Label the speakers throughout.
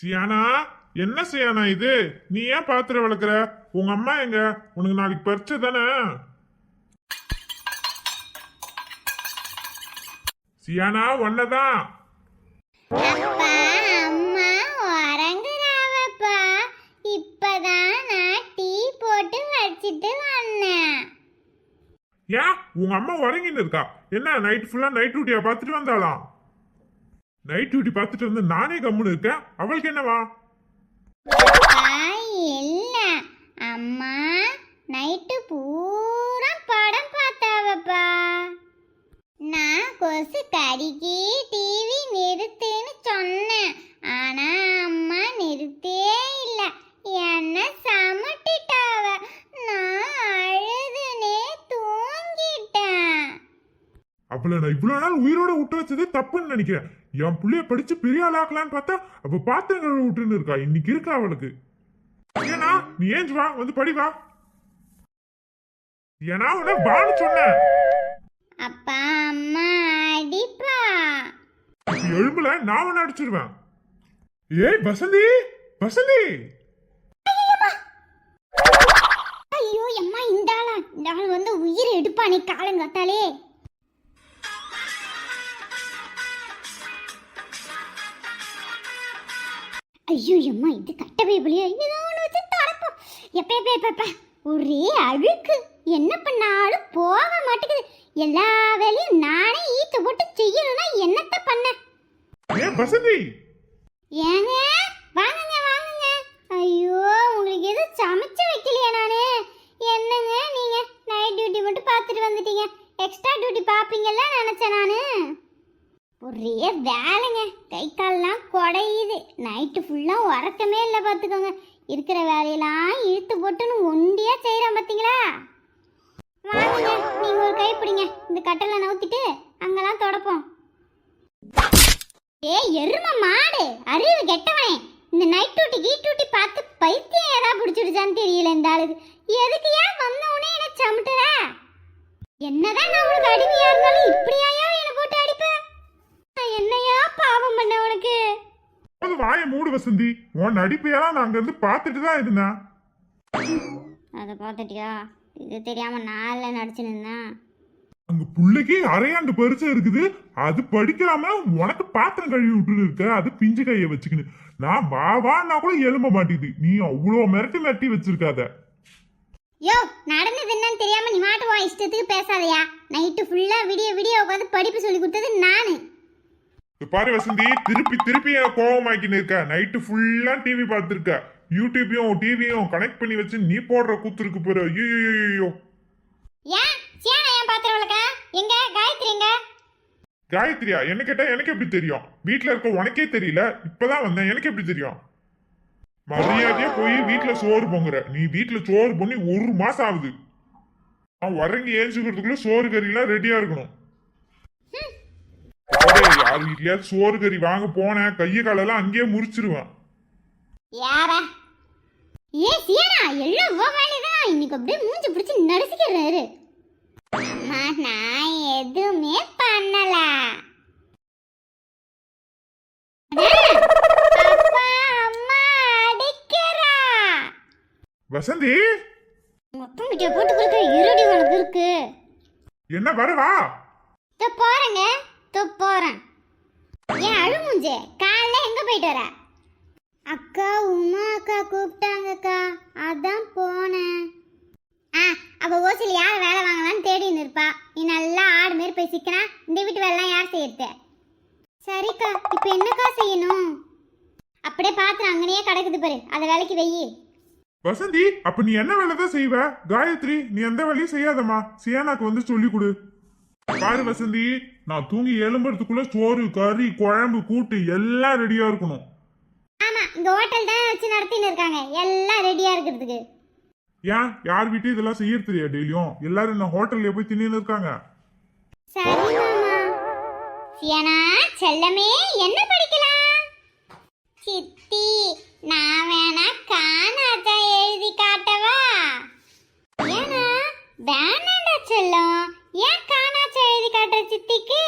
Speaker 1: சியானா என்ன சியானா இது? நீ ஏன் பாத்திரம் விளக்குற? உங்க அம்மா எங்க? உனக்கு நாளைக்கு பரிச்சை தானே? சியானா ஒன்னதான்
Speaker 2: அப்பா அம்மா உறங்குறாவப்பா இப்பதான் நான் டீ போட்டு வச்சிட்டு வந்தேன்.
Speaker 1: ஏன்? உங்க அம்மா உறங்கின்னு இருக்கா. என்ன நைட் ஃபுல்லா நைட் டியூட்டியா பார்த்துட்டு வந்தாளாம்? நைட் டியூட்டி பார்த்துட்டு வந்து நானே கம்முன்னு இருக்கேன். அவளுக்கு என்னவா?
Speaker 2: என்ன இல்ல. அம்மா நைட்டு பூரா படம் பார்த்தாவப்பா. நான் கொசு கடிக்கி டீ நிறுத்துன்னு சொன்னேன் ஆனா அம்மா நிறுத்தே இல்ல என்ன சமட்டிட்டாவ நான் அழுதுனே தூங்கிட்டேன்
Speaker 1: அவளை நான் இவ்வளவு நாள் உயிரோட விட்டு வச்சதே தப்புன்னு நினைக்கிறேன். என் புள்ளைய படிச்சு பெரிய ஆளாக்கலான்னு பார்த்தா அவ பாத்திரங்களை விட்டுன்னு இருக்கா. இன்னைக்கு இருக்கா அவளுக்கு. ஏன்னா நீ ஏஞ்சு வா வந்து படி வா. ஏன்னா உன்னை வான்னு சொன்னேன்.
Speaker 2: அப்பா அம்மா அடிப்பா.
Speaker 1: எழும்புல நான் உன்னை அடிச்சிருவேன். ஏய் வசந்தி வசந்தி.
Speaker 2: ஐயோ அம்மா இந்த ஆளா? இந்த ஆள் வந்து உயிர் எடுப்பானே காலங்காத்தாலே. ஐயோ அம்மா இது கட்ட பைபிளியா ஏதோ வச்சு தொடப்போம் எப்ப எப்ப எப்ப ஒரே அழுக்கு. என்ன பண்ணாலும் போக மாட்டேங்குது. எல்லா வேலையும் நானே ஈத்து போட்டு செய்யணும்னா என்னத்த பண்ண? ஏங்க வாங்குங்க வாங்குங்க. ஐயோ உங்களுக்கு எதுவும் சமைச்சு வைக்கலையா நானு? என்னங்க நீங்க? நைட் டியூட்டி மட்டும் பார்த்துட்டு வந்துட்டீங்க. எக்ஸ்ட்ரா டியூட்டி பார்ப்பீங்கல்ல நினைச்சேன் நானு. ஒரே வேலைங்க. கை கால்லாம் குடையுது. நைட்டு ஃபுல்லாக உறக்கமே இல்லை பார்த்துக்கோங்க. இருக்கிற வேலையெல்லாம் இழுத்து போட்டுன்னு ஒண்டியா செய்கிறேன் பார்த்தீங்களா? வாங்க நீங்கள் ஒரு கை பிடிங்க. இந்த கட்டலை நவுத்திட்டு அங்கெல்லாம் தொடப்போம். ஏய் எரும மாடு. அறிவு கெட்டவனே. இந்த நைட் டூட்டி கீட் டூட்டி பார்த்து பைத்தியம் ஏதாவது பிடிச்சிடுச்சான்னு தெரியல இந்த ஆளுக்கு. எதுக்கு ஏன் வந்த உடனே என்ன சமட்டுற? என்னதான் நான் உங்களுக்கு அடிமையா இருந்தாலும் இப்படியாயா என்ன போட்டு அடிப்ப நான் என்னையா பாவம் பண்ண உனக்கு
Speaker 1: அது வாயை மூடு வசந்தி? உன் நடிப்பையெல்லாம் நான் அங்க இருந்து பார்த்துட்டு தான் இருந்தேன்.
Speaker 2: அதை பார்த்துட்டியா? இது தெரியாம நான் இல்லை நடிச்சு நின்னேன்
Speaker 1: அங்க புள்ளைக்கு அரையாண்டு பரிசை இருக்குது. அது படிக்காம உனக்கு பாத்திரம் கழுவி விட்டுன்னு இருக்க. அது பிஞ்சு கைய வச்சுக்கின்னு. நான் வா வான்னா கூட எழும்ப மாட்டேங்குது. நீ அவ்வளோ மிரட்டி மிரட்டி வச்சிருக்காத.
Speaker 2: யோ நடந்தது என்னன்னு தெரியாம நீ மாட்டு உன் இஷ்டத்துக்கு பேசாதயா. நைட்டு ஃபுல்லா விடிய விடிய உட்காந்து படிப்பு சொல்லி கொடுத்தது நானு.
Speaker 1: பாரு வசந்தி திருப்பி திருப்பி என் கோவமாக்கின்னு இருக்க. நைட்டு ஃபுல்லா டிவி பார்த்துருக்க. யூடியூபையும் டிவியும் கனெக்ட் பண்ணி வச்சு நீ போடுற கூத்துருக்கு பாரு. ஐயோ
Speaker 2: ஏன்? சியானா ஏன் பாத்திரம் விளக்க? எங்க? காயத்ரி எங்க
Speaker 1: காயத்ரியா? என்ன கேட்டா எனக்கு எப்படி தெரியும்? வீட்ல இருக்க உனக்கே தெரியல. இப்பதான் வந்தேன். எனக்கு எப்படி தெரியும்? மரியாதையா போய் வீட்ல சோறு பொங்குற. நீ வீட்ல சோறு பண்ணி ஒரு மாசம் ஆகுது. நான் உறங்கி ஏஞ்சுக்கிறதுக்குள்ள சோறு கறிலாம் ரெடியா இருக்கணும். யார் வீட்லயாவது சோறு கறி வாங்க போனேன் கையை காலெல்லாம் அங்கேயே முறிச்சிருவேன்
Speaker 2: யார? ஏ சியானா? எல்லாம் உன் வேலைதான். இன்னைக்கு அப்படியே மூஞ்சி பிடிச்சி நடிச்சுக்கிறாரு அம்மா நான் எதுவுமே பண்ணல. அப்பா அம்மா அடிக்கிறா.
Speaker 1: வசந்தி?
Speaker 2: மொத்தம் கிட்ட போட்டு கொடுக்க இருடி உனக்கு இருக்கு.
Speaker 1: என்ன வரவா?
Speaker 2: இதோ போறேங்க. இதோ போறேன். ஏன் அழுமுஞ்சே காலைல எங்க போயிட்டு வர? அக்கா உமா அக்கா கூப்பிட்டாங்கக்கா. அதான் போனேன். ஆ அப்ப ஓசில யார் வேலை வாங்கலாம்னு தேடின்னு இருப்பா. நீ நல்லா ஆடு மாரி போய் சிக்கனா இந்த வீட்டு வேலைலாம் யார் செய்யறது? சரிக்கா இப்போ என்னக்கா செய்யணும்? அப்படியே பாத்திரம் அங்கனையே கிடக்குது பாரு. அதை வேலைக்கு வெயி
Speaker 1: வசந்தி அப்ப நீ என்ன வேலை தான் செய்வ? காயத்ரி நீ எந்த வேலையும் செய்யாதம்மா. சியானாக்கு வந்து சொல்லி கொடு. பாரு வசந்தி நான் தூங்கி எழும்புறதுக்குள்ள சோறு கறி குழம்பு கூட்டு எல்லாம் ரெடியா இருக்கணும்.
Speaker 2: ஆமா இங்க ஹோட்டல் தான் வச்சு நடத்தின்னு இருக்காங்க. எல்லாம் ரெடியா இருக்கிறதுக்கு.
Speaker 1: ஏன்? யார் வீட்டையும் இதெல்லாம் செய்ய தெரியா டெய்லியும்? எல்லாரும் இந்த ஹோட்டல்ல போய் தின்னு இருக்காங்க?
Speaker 2: சரி மாமா. சியனா செல்லமே என்ன படிக்கலாம்? சித்தி நான் வேணா காணாத எழுதி காட்டவா? ஏனா வேணாண்டா செல்லம். ஏன் காணாச்ச எழுதி காட்டுற சித்திக்கு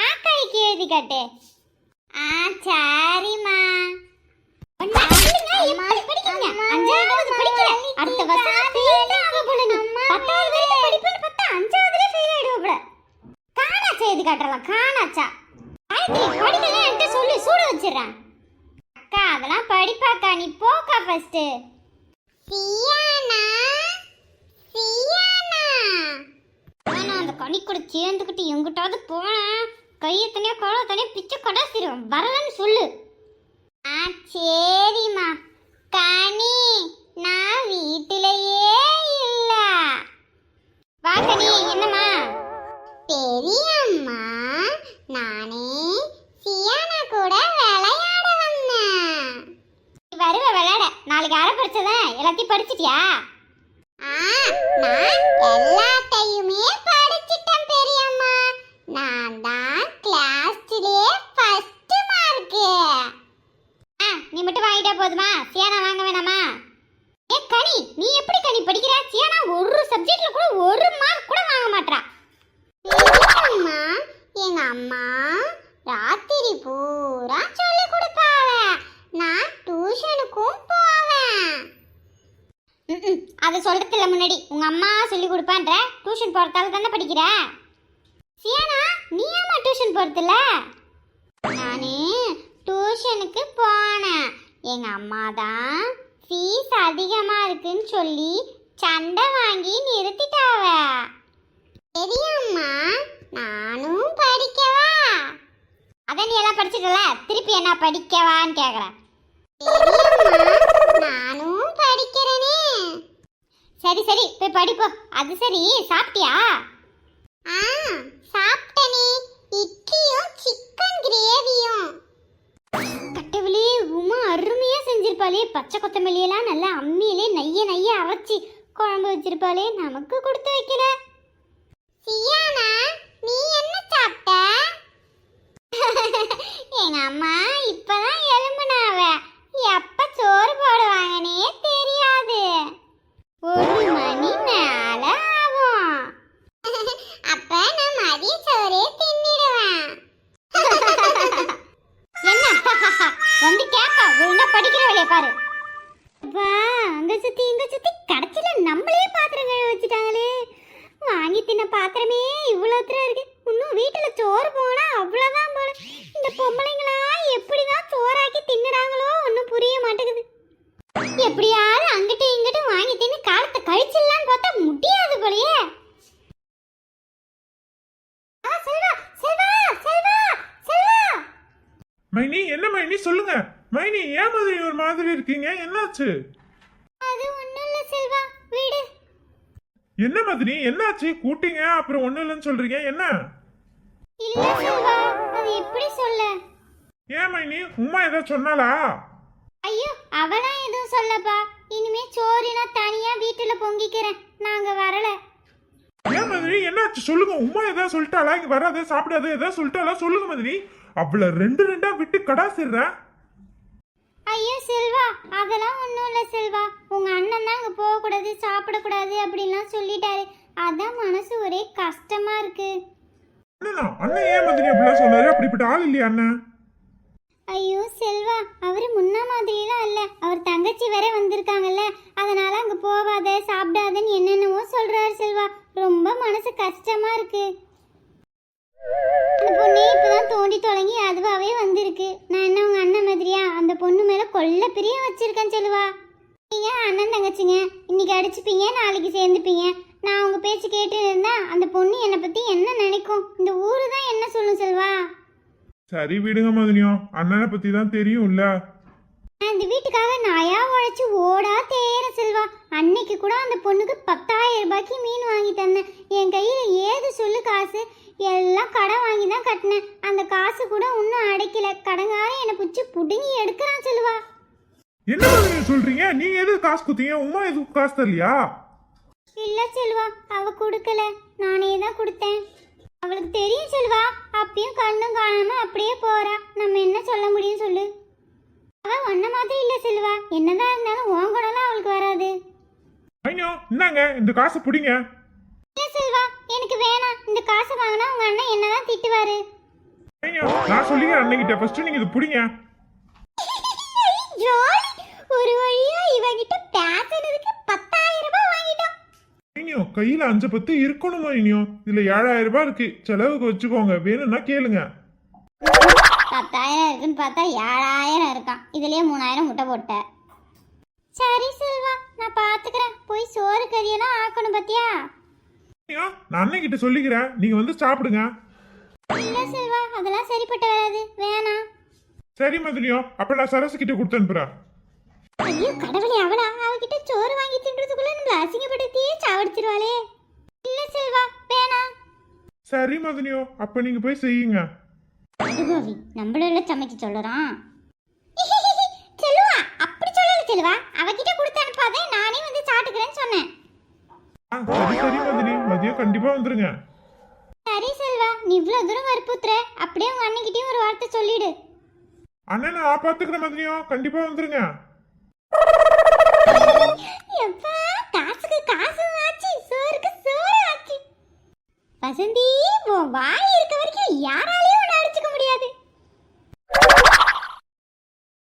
Speaker 2: ஆக்காய்க்கு எழுதி காட்டு. ஆ சரிம்மா. அடுத்த எழுதி காட்டுறலாம் காணாச்சா படிக்கலாம் என்கிட்ட சொல்லி சூட வச்சிடறேன். அக்கா அதெல்லாம் படிப்பாக்கா நீ போக்கா ஃபர்ஸ்ட் சியானா அந்த கனி கூட சேர்ந்துக்கிட்டு எங்கிட்டாவது போனேன் கையை தனியாக குழவை தனியாக பிச்சை கடாசிடுவேன் வரலன்னு சொல்லு. ஆ சரிம்மா. கனி நான் வீட்டிலேயே இல்லை. வா கனி என்னம்மா? பெரியம்மா நானே சியானா கூட விளையாட வந்தேன். வருவ விளையாட. நாளைக்கு அரை படிச்சதா. எல்லாத்தையும் படிச்சிட்டியா? போதுமா? சியானா வாங்க வேணாமா? ஏ கனி நீ எப்படி கனி படிக்கிற? சியானா ஒரு சப்ஜெக்ட்ல கூட ஒரு மார்க் கூட வாங்க மாட்றா. அம்மா எங்க அம்மா ராத்திரி பூரா சொல்லி கொடுப்பாவ. நான் டியூஷனுக்கும் போவேன். அது சொல்றதுல முன்னாடி உங்க அம்மா சொல்லி கொடுப்பான்ற? டியூஷன் போறதால தானே படிக்கிற? சியானா நீ ஏமா டியூஷன் போறதில்ல நானே டியூஷனுக்கு போனேன். எங்க அம்மா தான் ஃபீஸ் அதிகமா இருக்குன்னு சொல்லி சண்டை வாங்கி நிறுத்திட்டாவ. பெரியம்மா நானும் படிக்கவா? அதான் நீ எல்லாம் படிச்சிட்டல திருப்பி என்ன படிக்கவான்னு கேக்குறேன் நானும் படிக்கிறேனே. சரி சரி போய் படிப்போ அது சரி சாப்பிட்டியா? ஆ சாப்பிட்டனே. இட்லியும் சிக்கன் கிரேவியும் கட்டவிலே உமா அருமையா செஞ்சிருப்பாளே. பச்சை கொத்தமல்லி எல்லாம் நல்லா அம்மியிலே நைய நைய அரைச்சி குழம்பு வச்சிருப்பாளே. நமக்கு கொடுத்து வைக்கல. சியானா நீ என்ன சாப்பிட்ட? எங்க அம்மா இப்பதான் எலும்புனாவ எப்ப சோறு போடுவாங்கன்னே தெரியாது. ஒரு மணி மேல ஆகும் அப்ப நான் மதிய சோறே தின்னிடுவேன் என்ன வந்து கேப்பா ஒழுங்கா படிக்கிற வேலையை பாரு வா அங்க சுத்தி இங்க சுத்தி கடைசியில நம்மளே பாத்திரம் கழுவ வச்சுட்டாங்களே வாங்கி தின்ன பாத்திரமே இவ்வளவு இருக்கு இன்னும் வீட்டுல சோறு போனா அவ்வளவுதான் போல இந்த பொம்பளைங்களா எப்படிதான் சோறாக்கி தின்னுறாங்களோ ஒன்றும் புரிய மாட்டேங்குது எப்படியாவது அங்கிட்டு இங்கிட்டு வாங்கி தின்னு காலத்தை கழிச்சிடலான்னு பார்த்தா முடியாது போலயே ஆ, செல்வா செல்வா செல்வா செல்வா
Speaker 1: மைனி என்ன மைனி சொல்லுங்க மைனி ஏன் மாதிரி ஒரு மாதிரி இருக்கீங்க. என்னாச்சு?
Speaker 2: அது ஒண்ணும் இல்ல செல்வா. வீடு.
Speaker 1: என்ன மாதிரி? என்னாச்சு? கூட்டிங்க. அப்புறம் ஒண்ணு இல்லைன்னு சொல்றீங்க. என்ன?
Speaker 2: இல்ல செல்வா. அது எப்படி சொல்ல?
Speaker 1: ஏன் மைனி? உமா ஏதாவது சொன்னாலா
Speaker 2: ஐயோ அவனா எதுவும் சொல்லப்பா. இனிமே சோறு நான் தனியா வீட்டுல பொங்கிக்கிறேன். நாங்க வரல.
Speaker 1: ஏன் மாதிரி? என்னாச்சு? சொல்லுங்க. உமா ஏதாவது சொல்லிட்டாளா? இங்க வராத சாப்பிடாத ஏதாவது சொல்லிட்டாளா? சொல்லுங்க மாதிரி. அவள ரெண்டு ரெண்டா விட்டு கடாசிடுறேன்.
Speaker 2: ஐயோ செல்வா அதெல்லாம் ஒன்றும் இல்லை செல்வா. உங்க அண்ணன் தான் அங்கே போகக்கூடாது சாப்பிடக்கூடாது அப்படின்லாம் சொல்லிட்டாரு. அதான் மனசு ஒரே கஷ்டமா இருக்கு.
Speaker 1: அண்ணனா அண்ணன் ஏன் மாதிரி அப்படிலாம் சொன்னாரு? அப்படிப்பட்ட ஆள் இல்லையா அண்ணன்?
Speaker 2: ஐயோ செல்வா அவர் முன்ன மாதிரிலாம் இல்ல. அவர் தங்கச்சி வேற வந்திருக்காங்கல்ல. அதனால அங்க போவாத சாப்பிடாதன்னு என்னென்னவோ சொல்றாரு செல்வா. ரொம்ப மனசு கஷ்டமா இருக்கு. பொண்ணே இப்பதான் தோண்டி தொடங்கி அதுவாவே வந்திருக்கு. நான் என்ன உங்க அண்ணன் மாதிரியா? அந்த பொண்ணு மேல கொல்ல பிரிய வச்சிருக்கேன் செல்வா. நீங்க அண்ணன் தங்கச்சிங்க. இன்னைக்கு அடிச்சுப்பீங்க நாளைக்கு சேர்ந்துப்பீங்க. நான் உங்க பேச்சு கேட்டு இருந்தா அந்த பொண்ணு என்னை பத்தி என்ன நினைக்கும்? இந்த ஊரு தான் என்ன சொல்லும் செல்வா?
Speaker 1: சரி விடுங்க மதுனியும் அண்ணனை பத்தி தான் தெரியும்ல.
Speaker 2: இந்த வீட்டுக்காக நாயா உழைச்சு ஓடா தேர செல்வா. அன்னைக்கு கூட அந்த பொண்ணுக்கு பத்தாயிரம் ரூபாய்க்கு மீன் வாங்கி தந்தேன். என் கையில ஏது சொல்லு காசு? எல்லாம் கடன் வாங்கி தான் கட்டினேன். அந்த காசு கூட இன்னும் அடைக்கல. கடங்காரன் என்னை பிடிச்சி புடுங்கி எடுக்கிறான் செல்வா
Speaker 1: என்ன மதுனியும் சொல்றீங்க? நீங்க எது காசு குத்தீங்க உமா எதுவும் காசு தரலையா?
Speaker 2: இல்ல செல்வா அவ கொடுக்கல. நானே தான் கொடுத்தேன். அவளுக்கு தெரியும் செல்வா அப்பயும் கண்ணும் காணாம அப்படியே போறா. நம்ம என்ன சொல்ல முடியும் சொல்லு? அவ ஒன்ன மாதிரி இல்ல செல்வா. என்னதான் இருந்தாலும் உன் குணம்லாம் அவளுக்கு வராது.
Speaker 1: ஐயோ இந்தாங்க இந்த காசை பிடிங்க.
Speaker 2: இல்ல செல்வா எனக்கு வேணாம். இந்த காசை வாங்கினா உங்க அண்ணன் என்னதான் திட்டுவாரு.
Speaker 1: ஐயோ நான் சொல்லிக்கிறேன் அண்ணகிட்ட ஃபர்ஸ்ட் நீங்க இது பிடிங்க.
Speaker 2: ஜாலி. ஒரு வழியா இவகிட்ட பத்தாயிரம் ரூபாய் வாங்கிட்டோம்.
Speaker 1: ஐயோ கையில அஞ்சு பத்து இருக்கணுமா இனியும் இதுல ஏழாயிரம் ரூபாய் இருக்கு. செலவுக்கு வச்சுக்கோங்க. வேணும்னா கேளுங்க.
Speaker 2: பத்தாயிரம் இருக்குன்னு பார்த்தா ஏழாயிரம் இருக்கான். இதுலயே மூணாயிரம் முட்டை போட்ட. சரி செல்வா நான் பாத்துக்கிறேன். போய் சோறு கறியெல்லாம் ஆக்கணும் பாத்தியா?
Speaker 1: நான் அண்ணன் கிட்ட சொல்லிக்கிறேன். நீங்க வந்து சாப்பிடுங்க.
Speaker 2: இல்ல செல்வா அதெல்லாம் சரிப்பட்டு வராது. வேணாம்.
Speaker 1: சரி மதுனியும் அப்ப நான் சரசு கிட்ட கொடுத்து அனுப்புறேன்.
Speaker 2: ஐயோ கடவுளே அவளா? அவகிட்ட சோறு வாங்கி தின்றதுக்குள்ள நம்மள அசிங்கப்படுத்தியே சாவடிச்சிருவாளே. இல்ல செல்வா வேணாம்.
Speaker 1: சரி மதுனியோ அப்ப நீங்க போய் செய்யுங்க.
Speaker 2: அனுபவி நம்மள சமைக்க சொல்லுறான் செல்வா அப்படி சொல்லல செல்வா அவகிட்ட கொடுத்து அனுப்பாதே நானே வந்து சாப்பிட்டுக்கிறேன்னு சொன்னேன்.
Speaker 1: சரி சரி மதுனி. மதியம் கண்டிப்பா வந்துருங்க.
Speaker 2: சரி செல்வா நீ இவ்வளவு தூரம் வற்புத்துற அப்படியே உங்க அண்ணன்கிட்டயும் ஒரு வார்த்தை சொல்லிடு.
Speaker 1: அண்ணன் நான் பாத்துக்கிறேன் மதுனியோ. கண்டிப்பா வந்துருங்க.
Speaker 2: எப்பா காசுக்கு காசு ஆச்சு சோறுக்கு சோறு ஆச்சு. வசந்தி உன் வாய் இருக்க வரைக்கும் யார